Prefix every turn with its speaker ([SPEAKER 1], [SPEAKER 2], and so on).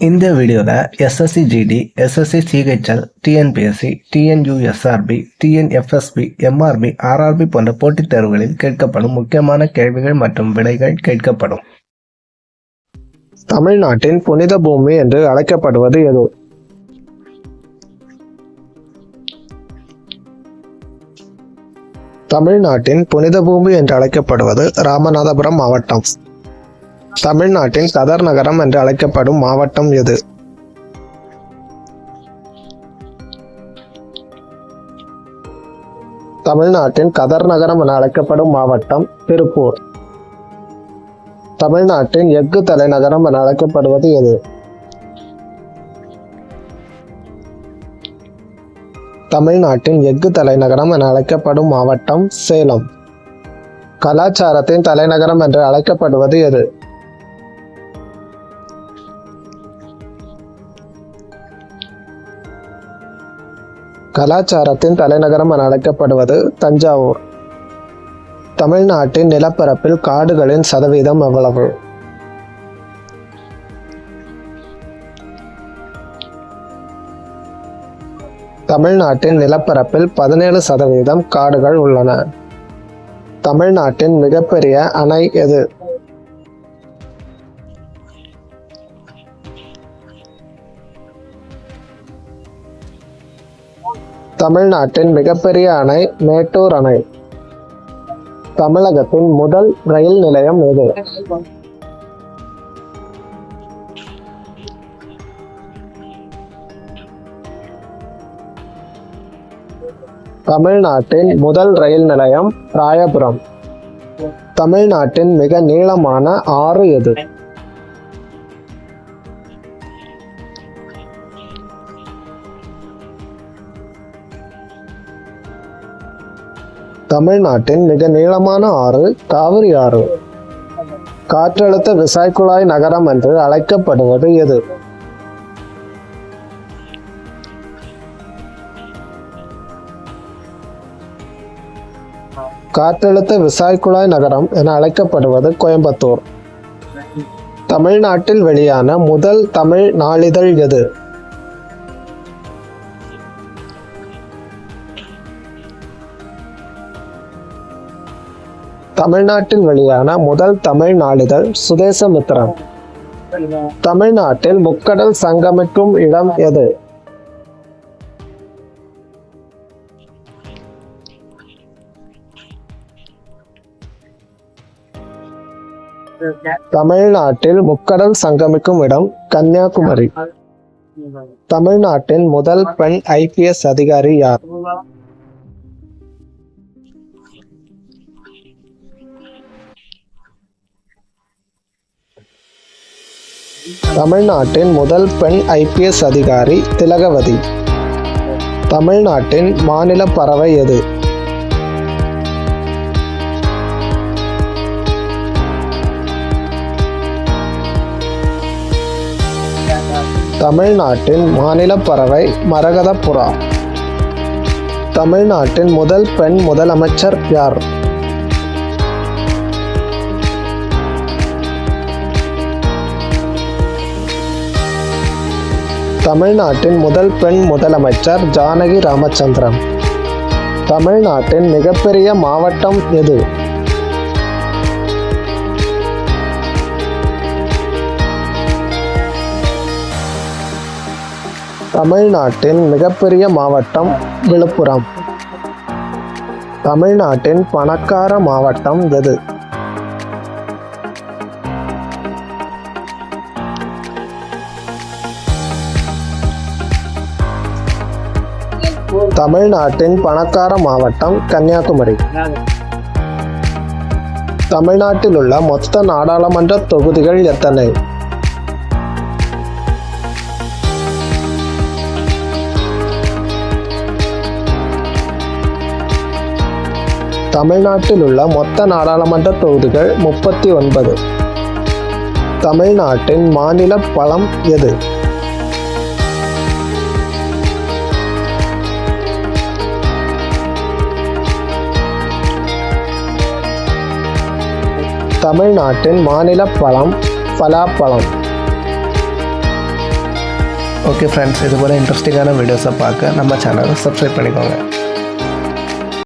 [SPEAKER 1] இந்த வீடியோவில் SSC GD SSC CHL TNPSC TNUSRB TNFSP MRB RRB போன்ற போட்டித் தேர்வுகளில் கேட்கப்படும் முக்கியமான கேள்விகள் மற்றும் விடைகள் கேட்கப்படும்.
[SPEAKER 2] தமிழ்நாட்டின் புனித பூமி என்று அழைக்கப்படுவது எது? தமிழ்நாட்டின் புனித பூமி என்று அழைக்கப்படுவது ராமநாதபுரம் மாவட்டம். தமிழ்நாட்டின் கதர் நகரம் என்று அழைக்கப்படும் மாவட்டம் எது? தமிழ்நாட்டின் கதர் நகரம் என அழைக்கப்படும் மாவட்டம் திருப்பூர். தமிழ்நாட்டின் எஃகு தலைநகரம் என அழைக்கப்படுவது எது? தமிழ்நாட்டின் எஃகு தலைநகரம் என அழைக்கப்படும் மாவட்டம் சேலம். கலாச்சாரத்தின் தலைநகரம் என்று அழைக்கப்படுவது எது? கலாச்சாரத்தின் தலைநகரம் என அழைக்கப்படுவது தஞ்சாவூர். தமிழ்நாட்டின் நிலப்பரப்பில் காடுகளின் சதவீதம் எவ்வளவு? தமிழ்நாட்டின் நிலப்பரப்பில் பதினேழு சதவீதம் காடுகள் உள்ளன. தமிழ்நாட்டின் மிகப்பெரிய அணை எது? தமிழ்நாட்டின் மிகப்பெரிய அணை மேட்டூர் அணை. தமிழகத்தின் முதல் ரயில் நிலையம் எது? தமிழ்நாட்டின் முதல் ரயில் நிலையம் ராயபுரம். தமிழ்நாட்டின் மிக நீளமான ஆறு எது? தமிழ்நாட்டின் மிக நீளமான ஆறு காவிரி ஆறு. காற்றழுத்த விசாய்க்குழாய் நகரம் என்று அழைக்கப்படுவது எது? காற்றழுத்த விசாய்க்குழாய் நகரம் என அழைக்கப்படுவது கோயம்புத்தூர். தமிழ்நாட்டில் வெளியான முதல் தமிழ் நாளிதழ் எது? தமிழ்நாட்டில் வெளியான முதல் தமிழ் நாளிதழ் சுதேசமித்திரம். தமிழ்நாட்டில் முக்கடல் சங்கமிக்கும் இடம் எது? தமிழ்நாட்டில் முக்கடல் சங்கமிக்கும் இடம் கன்னியாகுமரி. தமிழ்நாட்டின் முதல் பெண் ஐபிஎஸ் அதிகாரி யார்? தமிழ்நாட்டின் முதல் பெண் ஐபிஎஸ் அதிகாரி திலகவதி. தமிழ்நாட்டின் மாநில பறவை எது? தமிழ்நாட்டின் மாநில பறவை மரகத புறா தமிழ்நாட்டின் முதல் பெண் முதலமைச்சர் யார்? தமிழ்நாட்டின் முதல் பெண் முதலமைச்சர் ஜானகி ராமச்சந்திரன். தமிழ்நாட்டின் மிகப்பெரிய மாவட்டம் எது? தமிழ்நாட்டின் மிகப்பெரிய மாவட்டம் விழுப்புரம். தமிழ்நாட்டின் பணக்கார மாவட்டம் எது? தமிழ்நாட்டின் பணக்கார மாவட்டம் கன்னியாகுமரி. தமிழ்நாட்டில் உள்ள மொத்த நாடாளுமன்ற தொகுதிகள் எத்தனை? தமிழ்நாட்டில் உள்ள மொத்த நாடாளுமன்ற தொகுதிகள் முப்பத்தி ஒன்பது. தமிழ்நாட்டின் மாநில பழம் எது? தமிழ்நாட்டின் மாநில பழம் பலாப்பழம்.
[SPEAKER 1] ஓகே ஃப்ரெண்ட்ஸ் இது போல் இன்ட்ரெஸ்டிங்கான வீடியோஸை பார்க்க நம்ம சேனலை சப்ஸ்கிரைப் பண்ணிக்கோங்க.